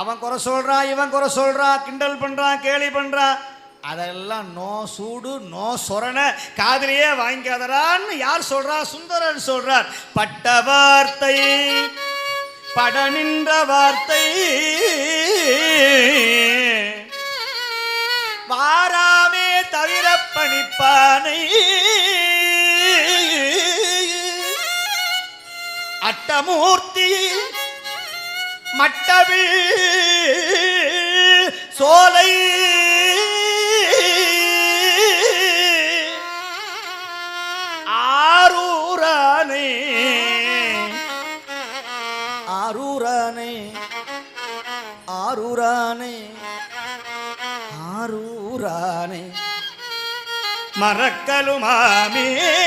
அவன் குறை சொல்றான் இவன் குறை சொல்றான் கிண்டல் பண்றான் கேலி பண்ணுறான் அதெல்லாம் நோ சூடு நோ சொரண. காதலியே வாங்கிக்காதரான்னு யார் சொல்றா? சுந்தரன் சொல்றார். பட்ட வார்த்தை பட நின்ற வார்த்தை. வாராமே தவிர பணிப்பானை. அட்டமூர்த்தி மட்டவில் சோலை. ஆரூரானே. ஆரூரானே. ஆரூரானே. ஆரூரானே. மறக்கலுமாமே.